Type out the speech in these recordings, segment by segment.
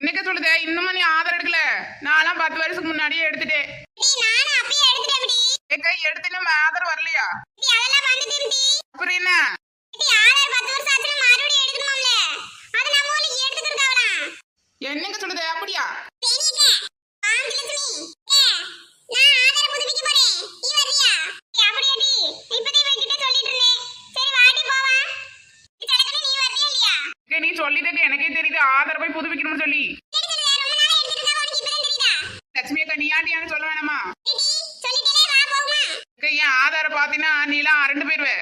இன்னைக்கு சொல்லுதே? இன்னும் நீ ஆதார் எடுக்கல? நான்லாம் பத்து வருஷத்துக்கு முன்னாடியே எடுத்துட்டேன். டி நானும் அப்பயே எடுத்துட்டேன் டி ஏக்கா எடுத்துன்னு ஆதார் வரலையா அப்புறம் என்ன டி ஆதார் பத்து வருஷம் ஆச்சுல மறுபடியும் எடுக்கணும்ல அது நம்ம ஊர்ல எடுத்துக்கிறதாவலாம் என்னங்க சொல்லுதே அப்படியா பெரியக்க பாஞ்சலட்சுமி ஏ நான் ஆதார புதுப்பிக்க போறேன் நீ வர்றியா ஏ, அப்படியா டி இப்பதே இவகிட்ட சொல்லிட்டு இருந்தேன் சரி வாடி போவா செலக்கணி நீ வர்றியா இல்லையா ஏக்கா, நீ சொல்லிட்டு எனக்கே தெரியுது. ஆதார் போய் புதுப்பிக்கணும்னு சொல்லி. லட்சுமி அக்கா நீ ஆண்டியான்னு சொல்ல வேணாமா? ஏன் என் ஆதார பாத்தீங்கன்னா நீலாம் அரண்டு போயிருவே.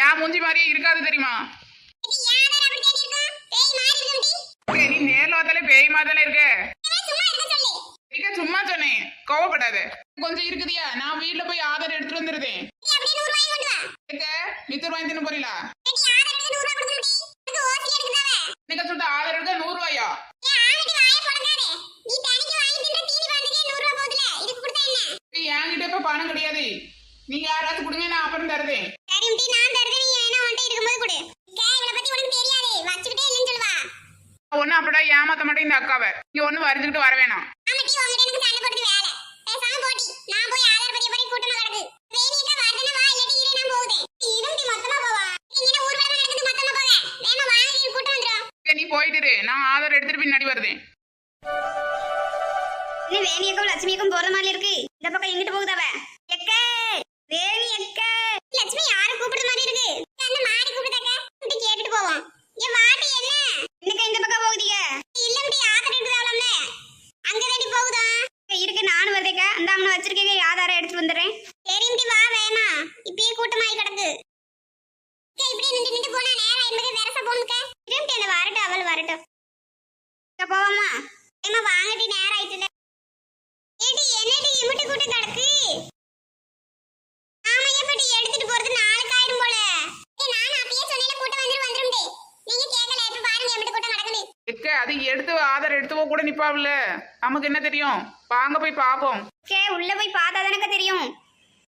என் மூஞ்சி மாதிரியே இருக்காது தெரியுமா? நீ நேர்ல பார்த்தாலே பேய் மாதிரி தானே இருக்க. சும்மா சும்மா சொன்னேன் கோவப்படாத. கொஞ்சம் இருக்குதியா? நான் வீட்டுல போய் ஆதார் எடுத்துட்டு வந்துருதேன் நீ அப்படியே நூறு ரூபாய் கொண்டு வா ஏக்க மித்தர் வாங்கி தின்னு போறீங்களா டி ஆதாருக்கு நூறு ரூபாய் கொடுக்கணும் டி அதுக்கு ஓசி எடுக்குதாவே இன்னைக்கு சொல்லிட்டு ஆதார் எடுக்க நூறு ரூபாயா ஏ ஆளுக்கு வாயை போடங்காதே நீ தனிக்கு வாங்கி தின்ற தீனி பாந்துக்கே நூறு ரூபாய் போகுதுல இதுக்கு கொடுத்தா என்ன ஏய், என்கிட்ட இப்ப பணம் கிடையாது. நீங்க யாராச்சும் கொடுங்க நான் அப்புறம் தருதேன் சரி டி நான் தருதேன் நீ என்ன உன்கிட்ட இருக்கும்போது கொடு. கே இவளை பத்தி உனக்கு தெரியாது வச்சுக்கிட்டே இல்லைன்னு சொல்லுவா. ஒன்னும் அப்படியே ஏமாத்த மாட்டேன் இந்த அக்காவை. இங்க ஒண்ணு வரைஞ்சுக்கிட்டு வர வேணாம். ஆமா டி உங்ககிட்ட எனக்கு சண்டை போடுறது வேலை. பேசாம போட்டி. நான் போய் ஆதார் பதிய போய் கூட்டமா கிடக்கு. வேணிக்கா வரதுனா வா இல்லாட்டி இரு நான் போகுதேன் டி மொத்தமா போவா? நீ என்ன ஊர்வலமா நடக்குது மொத்தமா போங்க வேமா வாங்கி கூட்டம் வந்துரும். நீ போயிட்டு. நான் ஆதார் எடுத்துட்டு பின்னாடி வருதேன். இன்னும் வேணியக்கும் லட்சுமியக்கும் போற மாதிரி இருக்கு. இந்த பக்கம் எங்கிட்டு போகுதாவ எக்க வேணி எக்க. லட்சுமி யாரும் கூப்பிடுற மாதிரி இருக்கு? அந்த மாடி கூப்பிடுதாக்க. கேட்டுட்டு போவோம். என் வாட்டி என்ன? இன்னைக்கு இந்த பக்கம் போகுதீங்க? இல்ல இப்படி ஆதார் எடுக்குதாவளம்ல அங்க தேடி போகுதா? இருக்கு நானும் வருதேக்க. அந்த அம்மனை வச்சிருக்கேங்க ஆதாரம் எடுத்துட்டு வந்துடுறேன். சரி இப்படி வா வேமா. இப்பயே கூட்டமாயி கிடக்கு. இப்படி நின்று நின்று போனா நேரம் என்பது வெரச போனுக்க திரும்பி அந்த வரட்டும் அவள் வரட்டும். போவோமா? ஏமா வாங்கடி நேரம் கூட்டு கிடக்கு ஆமா எப்படி எடுத்துட்டு போறது நாளைக்கு ஆயிரும் போல. நானும் அப்பயே சொன்னேன் கூட்டம் வந்துரும் வந்துரும் டே நீங்க கேட்கல இப்ப பாருங்க எமிட்டு கூட்டம் நடக்குது எக்க அது எடுத்து ஆதார் எடுத்துவோ கூட நிப்பாவில்ல. நமக்கு என்ன தெரியும்? வாங்க போய் பாப்போம். கே உள்ள போய் பார்த்தா தானக்க தெரியும்.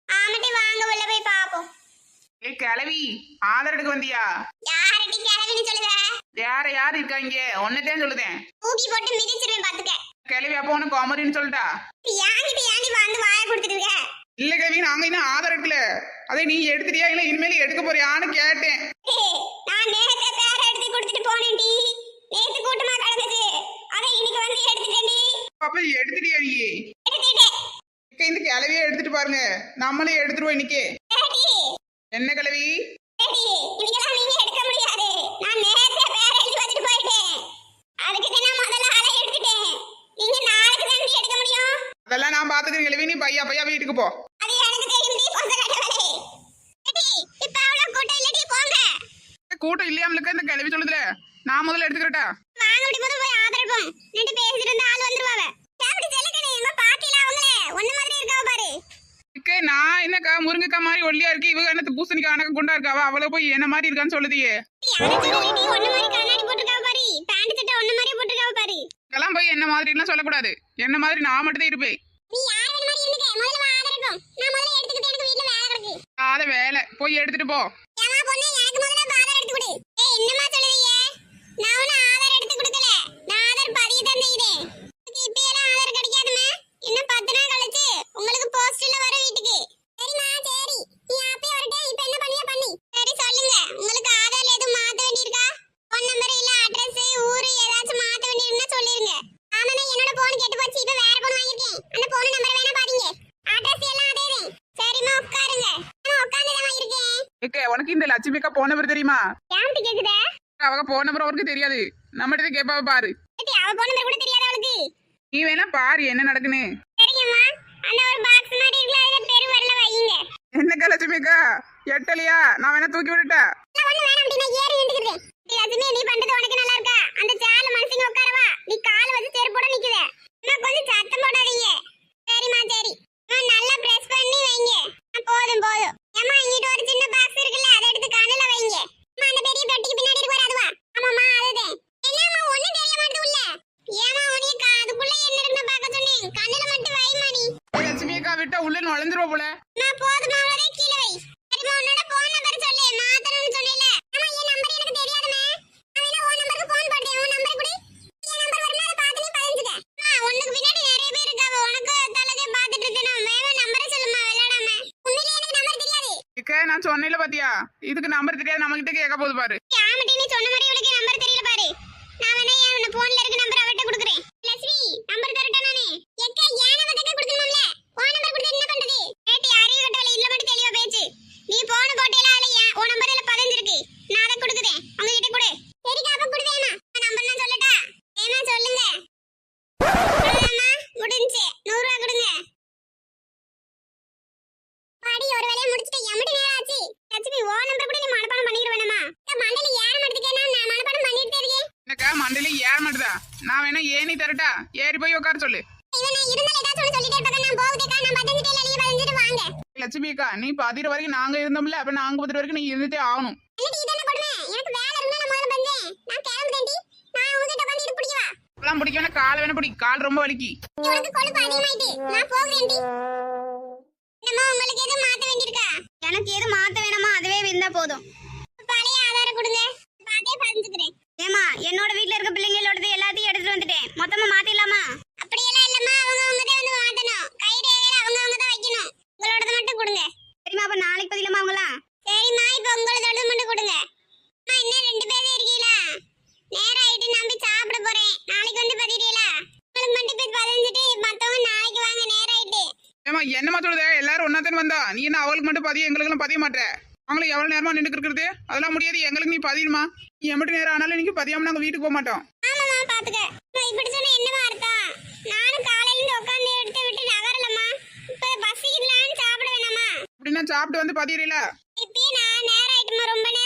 ஆமாட்டி வாங்க உள்ள போய் பாப்போம். ஏய் கிளவி ஆதார் எடுக்க வந்தியா? யாரடி கிளவின்னு சொல்லுத? வேற யார் இருக்காங்க ஒன்னதான் சொல்லுதேன். தூக்கி போட்டு மிதிச்சிருவேன் பாத்துக்க. கிளவி அப்போ உனக்கு குமரின்னு சொல்லிட்டா? யாங்கிட்ட யாண்டி வந்து வாய கொடுத்துட்டு இருக்க? இல்ல கிளவி நாங்க இன்னும் ஆதார் எடுக்கல. அதை நீ எடுத்துட்டியா இல்ல இனிமேல் எடுக்க போறியான்னு கேட்டேன். நான் நேத்து பேர எடுத்து கொடுத்துட்டு போனேன்டி நேத்து கூட்டமா கிடந்துச்சு அதை இன்னைக்கு வந்து எடுத்துட்டேன்டி அப்ப எடுத்துட்டியா நீ? எடுத்துட்டேன். இந்த கிளவியே எடுத்துட்டு பாருங்க. நம்மளே எடுத்துருவோம் இன்னைக்கு. என்ன கிளவி ஏடி, இதுக்கெல்லாம் நீங்க எடுக்க முடியாது நான் நேத்தே பேர எழுதி வச்சுட்டு போயிட்டேன் அதுக்கு தான் நான் முதல்ல ஆளை எடுத்துட்டேன் நீங்க நாளைக்கு தான் எடுக்க முடியும் அதெல்லாம் நான் பாத்துக்கிறேன் கிளவி நீ பையா பையா வீட்டுக்கு போ. அவ்வளவு கூட்டம் இல்லையாமலுக்கு இந்த கிளவி சொல்லுதுல. நான் முதல்ல எடுத்துக்கிறட்டா வாங்க அப்படி முதல்ல போய் ஆதரவும் நின்று பேசிட்டு இருந்த ஆள் வந்துருவாங்க அப்படி செல்லக்கணே எங்க பாட்டில அவங்களே. ஒண்ணு மாதிரி இருக்காவ பாரு. இக்கே நான் என்னக்கா முருங்கைக்காய் மாதிரி ஒல்லியா இருக்கு இவங்க என்ன பூசணிக்காய் கணக்கு குண்டா இருக்காவா அவளை போய் என்ன மாதிரி இருக்கான்னு சொல்லுதியே. யாரும் சொல்லி ஒண்ணு மாதிரி கண்ணாடி போட்டுருக்காவ பாரு பேண்ட் சட்டை ஒண்ணு மாதிரி போட்டுருக்காவ பாரு இதெல்லாம் போய் என்ன மாதிரிலாம் சொல்லக்கூடாது. என்ன மாதிரி நான் மட்டும் தான் இருப்பேன் மாதிரி அத வேலை போய் எடுத்துட்டு போ. என்னமா சொல்லுவீங்க நான் ஒன்னும் ஆதார் எடுத்து கொடுக்கல நான் ஆதார் பதிய தந்துக்கிறேன் இப்ப எல்லாம் ஆதார் கிடைக்காதுமே இன்னும் பத்து நாள் கழிச்சு உங்களுக்கு போஸ்ட்ல வரும் வீட்டுக்கு சரிம்மா சரி நீ அப்பயே வரட்டே இப்ப என்ன பண்ணியா பண்ணி சரி சொல்லுங்க உங்களுக்கு ஆதார்ல எதுவும் மாத்த வேண்டியிருக்கா ஃபோன் நம்பர் இல்ல அட்ரஸ் ஊரு ஏதாச்சும் மாத்த வேண்டியிருந்தா சொல்லிருங்க ஆமாண்ணா என்னோட போன் கெட்டு போச்சு இப்ப வேற போன் வாங்கியிருக்கேன் அந்த போன் நம்பர் வேணா பாருங்க அட்ரஸ் எல்லாம் அதேதான் சரிம்மா உட்காருங்க நான் உட்கார்ந்துதான் இருக்கேன் இக்கே அக்கா போன நம்பர் தெரியுமா? கேக்குதே? அவங்க போன நம்பர் அவருக்கு தெரியாது. நம்மகிட்ட கேட்பாவ பாரு. ஏத்தி, அவ போன நம்பர் கூட தெரியாத அவளுக்கு. நீ வேணா பாரு என்ன நடக்குன்னு. சரிங்கம்மா அந்த ஒரு பாக்ஸ் மாதிரி இருக்குல்ல அதுல பெரு வரல வைங்க. என்னக்கா எட்டலையா? நான் வேணா தூக்கி விட்டுட்டேன். ஒண்ணு வேணாம் அப்படி நான் ஏறி நின்னுக்கிறேன் டி லட்சுமி நீ பண்றது நான் சொன்னேன்ல பாத்தியா? இதுக்கு நம்பர் தெரியாது நம்ம கிட்ட கேட்க போது பாரு. ஆமாட்டி நீ சொன்ன மாதிரி இவளுக்கு நம்பர் தெரியல பாரு. நான் வேணா என் போன்ல இருக்க நம்பர் அவட்ட குடுக்குறேன். லட்சுமி நம்பர் தரட்டா நானே. எக்கா ஏன வதக்க குடுக்கணும்ல? போன் நம்பர் கொடுத்து என்ன பண்றது? ஏட்டி யாரையும் கட்டவல இல்ல மட்டும் தெளிவா பேச்சு. நீ போன் போட்டேல அதுல ஏன் உன் நம்பர் இல்ல பதிஞ்சிருக்கு? நான் அதை குடுக்குறேன். அவங்க கிட்ட கொடு. சரிக்கா அப்ப குடுதேனா நம்பர் நான் சொல்லட்டா? ஏனா சொல்லுங்க. முடிஞ்சு. நூறு ரூபா கொடுங்க. பாடி ஒரு வேலையை முடிச்சுட்டு எம்பிட்டு லட்சுமி ஓ நம்பர் கூட நீ மனப்பாடம் பண்ணிக்கிற வேணாமா? மண்டையில ஏற மாட்டேதுக்கேனா நான் மனப்பாடம் பண்ணிட்டு இருக்கேன். என்னக்கா மண்டையில ஏற மாட்டுதா நான் வேணா ஏணி தரட்டா? ஏறி போய் உட்கார சொல்லு. லட்சுமி அக்கா நீ பதிர வரைக்கும் நாங்க இருந்தோம்ல அப்ப நாங்க பத்து வரைக்கும் நீ இருந்துட்டே ஆகணும். எனக்கு இப்பெல்லாம் பிடிக்கணும் கால் வேணா பிடி. கால் ரொம்ப வலிக்கு. உனக்கு கொழுப்பு அதிகமாயிட்டு. நான் போகிறேன்டி நம்ம உங்களுக்கு எதுவும் மாத்த வேண்டியிருக்கா? எனக்கு எது மாத்த வேணாமா அதுவே இருந்தா போதும். பழைய ஆதாரம் கொடுங்க. பதிஞ்சுக்கிறேன். ஏமா என்னோட வீட்ல இருக்க பிள்ளைங்களோடது எல்லாத்தையும் எடுத்துட்டு வந்துட்டேன். மொத்தமா மாத்திடலாமா அப்படியெல்லாம் இல்லம்மா அவங்க அவங்க தான் வந்து மாத்தணும் கை ரேகையில அவங்க அவங்க தான் வைக்கணும் உங்களோடது மட்டும் கொடுங்க சரிம்மா அப்ப நாளைக்கு பதிலாமா அவங்களாம் சரிம்மா இப்ப உங்களோட மட்டும் கொடுங்க அம்மா இன்னும் ரெண்டு பேர் இருக்கீங்களா நேரம் ஆயிட்டு நம்பி சாப்பிட போறேன் நாளைக்கு வந்து பதிரீங்களா உங்களுக்கு மட்டும் போய் பதிஞ்சிட்டு மத்தவங்க நாளைக்கு வாங்க நேரம் ஆயிட்டு ஏமா என்னமா சொல்லுத எல்லாரும் ஒன்னா தானே வந்தா நீ என்ன அவளுக்கு மட்டும் பதிய எங்களுக்கெல்லாம் பதிய மாட்டே? அவங்களுக்கு எவ்வளவு நேரமா நின்று இருக்கிறது? அதெல்லாம் முடியாது எங்களுக்கு நீ பதியுமா நீ எம்பிட்டு நேரம் ஆனாலும் நீங்க பதியாம நாங்க வீட்டுக்கு போக மாட்டோம். ஆமாம்மா பாத்துக்க. அம்மா, இப்படி சொன்னா என்னமா அர்த்தம் நானும் காலையில இருந்து உட்காந்து எடுத்து விட்டு நகரலம்மா. இப்ப பசிக்கலான்னு சாப்பிட வேணாமா? அப்படின்னா சாப்பிட்டு வந்து பதியறீல? இப்பயே நான் நேரம் ஆயிட்டுமா ரொம்ப நேரம்